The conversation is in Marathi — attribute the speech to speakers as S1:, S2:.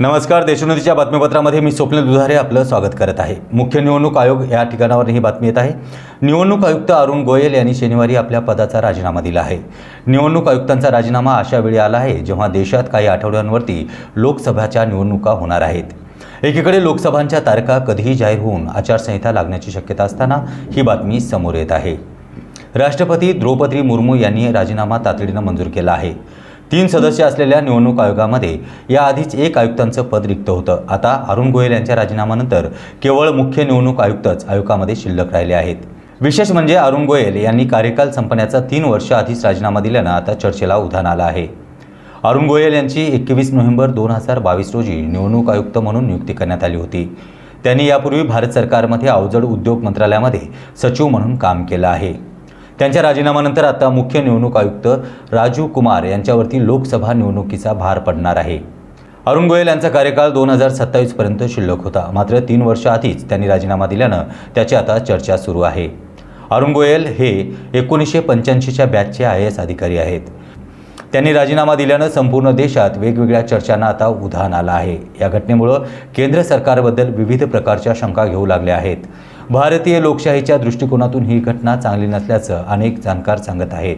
S1: नमस्कार देशोन्नतीच्या बातमीपत्रामध्ये मी स्वप्न दुधारे आपलं स्वागत करत आहे. मुख्य निवडणूक आयोग या ठिकाणावर ही बातमी येत आहे. निवडणूक आयुक्त अरुण गोयल यांनी शनिवारी आपल्या पदाचा राजीनामा दिला आहे. निवडणूक आयुक्तांचा राजीनामा अशा वेळी आला आहे जेव्हा देशात काही आठवड्यांवरती लोकसभाच्या निवडणुका होणार आहेत. एकीकडे लोकसभांच्या तारखा कधीही जाहीर होऊन आचारसंहिता लागण्याची शक्यता असताना ही बातमी समोर येत आहे. राष्ट्रपती द्रौपदी मुर्मू यांनी राजीनामा तातडीनं मंजूर केला आहे. तीन सदस्य असलेल्या निवडणूक आयोगामध्ये याआधीच एक आयुक्तांचं पद रिक्त होतं. आता अरुण गोयल यांच्या राजीनाम्यानंतर केवळ मुख्य निवडणूक आयुक्तच आयोगामध्ये शिल्लक राहिले आहेत. विशेष म्हणजे अरुण गोयल यांनी कार्यकाल संपण्याचा तीन वर्ष आधीच राजीनामा दिल्यानं आता चर्चेला उधाण आलं आहे. अरुण गोयल यांची एकवीस नोव्हेंबर दोन हजार बावीस रोजी निवडणूक आयुक्त म्हणून नियुक्ती करण्यात आली होती. त्यांनी यापूर्वी भारत सरकारमध्ये अवजड उद्योग मंत्रालयामध्ये सचिव म्हणून काम केलं आहे. त्यांच्या राजीनाम्यानंतर आता मुख्य निवडणूक आयुक्त राजीव कुमार यांच्यावरती लोकसभा निवडणुकीचा भार पडणार आहे. अरुण गोयल यांचा कार्यकाळ दोन हजार सत्तावीसपर्यंत शिल्लक होता. मात्र तीन वर्ष आधीच त्यांनी राजीनामा दिल्यानं त्याची आता चर्चा सुरू आहे. अरुण गोयल हे एकोणीसशे पंच्याऐंशीच्या बॅचचे आय एस अधिकारी आहेत. त्यांनी राजीनामा दिल्यानं संपूर्ण देशात वेगवेगळ्या चर्चांना आता उधाण आलं आहे. या घटनेमुळं केंद्र सरकारबद्दल विविध प्रकारच्या शंका घेऊ लागल्या आहेत. भारतीय लोकशाहीच्या दृष्टिकोनातून ही घटना चांगली नसल्याचं अनेक जाणकार सांगत आहेत.